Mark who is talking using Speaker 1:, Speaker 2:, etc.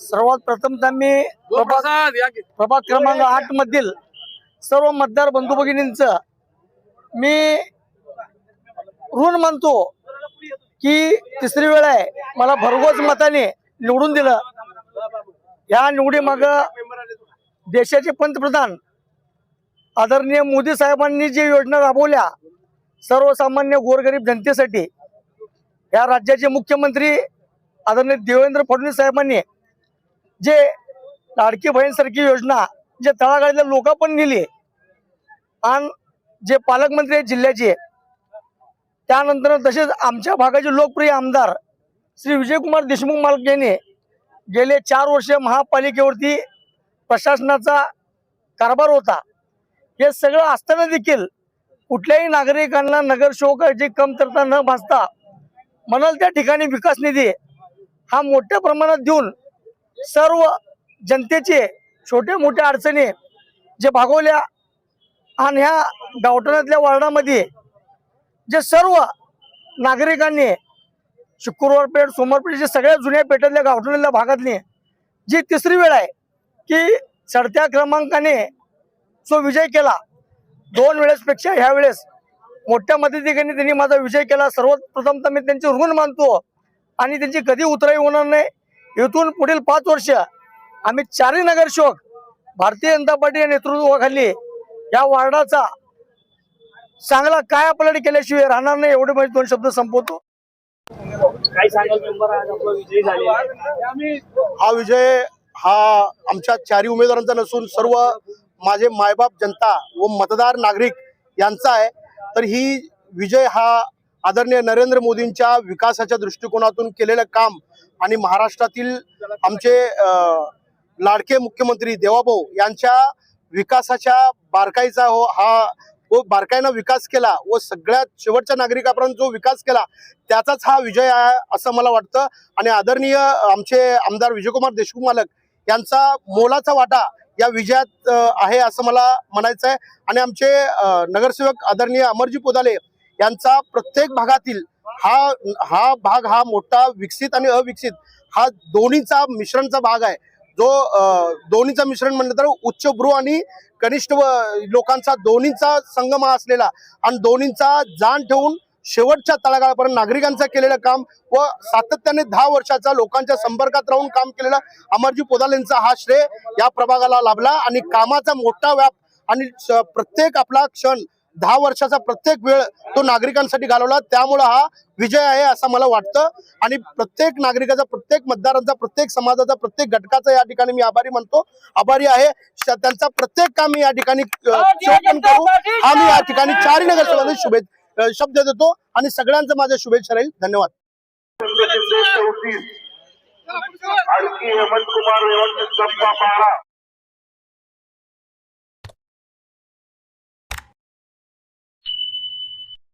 Speaker 1: सर्वात प्रथमतः मी प्रभाग प्रभाग क्रमांक आठ मधील सर्व मतदार बंधू भगिनींचं मी ऋण मानतो की तिसरी वेळ आहे. मला भरघोस मताने निवडून दिलं. या निवडीमाग देशाचे पंतप्रधान आदरणीय मोदी साहेबांनी जे योजना राबवल्या सर्वसामान्य गोरगरीब जनतेसाठी या राज्याचे मुख्यमंत्री आदरणीय देवेंद्र फडणवीस साहेबांनी जे लाडकी बहीणसारखी योजना जे तळागाळीतल्या लोक पण नेली आणि जे पालकमंत्री आहेत जिल्ह्याचे त्यानंतर तसेच आमच्या भागाचे लोकप्रिय आमदार श्री विजयकुमार देशमुख मालक यांनी गेले चार वर्ष महापालिकेवरती प्रशासनाचा कारभार होता. हे सगळं असताना देखील कुठल्याही नागरिकांना नगरसेवकाची कमतरता न भासता म्हणाल त्या ठिकाणी विकास निधी हा मोठ्या प्रमाणात देऊन सर्व जनतेचे छोटे मोठ्या अडचणी जे भागवल्या आणि ह्या गावठाणातल्या वार्डामध्ये जे सर्व नागरिकांनी शुक्रवार पेठ सोमवार पेठ जे सगळ्या जुन्या पेठातल्या गावठाणातल्या भागातली जी तिसरी वेळ आहे की चढत्या क्रमांकाने जो विजय केला दोन वेळेसपेक्षा ह्या वेळेस मोठ्या मदतीने त्यांनी माझा विजय केला. सर्वप्रथम तर मी त्यांचे ऋण मानतो. आणि त्यांची कधी उतराई होणार नाही. इथून पुढील पाच वर्ष आम्ही चारही नगरसेवक भारतीय जनता पार्टी या नेतृत्वाखाली या वार्डाचा चांगला काय पलट केल्याशिवाय राहणार नाही एवढे माझे दोन शब्द संपवतो.
Speaker 2: काय सांगाल
Speaker 3: हा विजय हा आमच्या चारी उमेदवारांचा नसून सर्व माझे मायबाप जनता व मतदार नागरिक यांचा आहे. तर ही विजय हा आदरणीय नरेंद्र मोदींच्या विकासाच्या दृष्टिकोनातून केलेलं काम आणि महाराष्ट्रातील आमचे लाडके मुख्यमंत्री देवाभाऊ यांच्या विकासाच्या बारकाईचा हो हा व बारकाईनं विकास केला व सगळ्यात शेवटच्या नागरिकापर्यंत जो विकास केला त्याचाच हा विजय आहे असं मला वाटतं. आणि आदरणीय आमचे आमदार विजयकुमार देशमुख मालक यांचा मोलाचा वाटा या विजयात आहे असं मला म्हणायचं आहे आणि आमचे नगरसेवक आदरणीय अमरजी पोदाले यांचा प्रत्येक भागातील हा हा भाग हा मोठा विकसित आणि अविकसित हा दोन्हीचा मिश्रणचा भाग आहे. जो दोन्हीचा मिश्रण म्हणलं तर उच्चभ्रू आणि कनिष्ठ व- लोकांचा दोन्हीचा संगम हा असलेला आणि दोन्हीचा जाण ठेवून शेवटच्या तळागाळापर्यंत नागरिकांचं केलेलं काम व सातत्याने दहा वर्षाचा लोकांच्या संपर्कात राहून काम केलेलं अमरजी पोदाल यांचा हा श्रेय या प्रभागाला लाभला आणि कामाचा मोठा व्याप आणि प्रत्येक आपला क्षण दहा वर्षाचा प्रत्येक वेळ तो नागरिकांसाठी घालवला. त्यामुळं हा विजय आहे असं मला वाटतं. आणि प्रत्येक नागरिकाचा प्रत्येक मतदारांचा प्रत्येक समाजाचा प्रत्येक घटकाचा या ठिकाणी मी आभारी म्हणतो आभारी आहे. त्यांचा प्रत्येक काम मी या ठिकाणी करू हा मी या ठिकाणी चारही नगरसेवकांना शुभे शब्द देतो. आणि सगळ्यांचं माझ्या शुभेच्छा राहील. धन्यवाद.
Speaker 4: आणखी हेमंत कुमार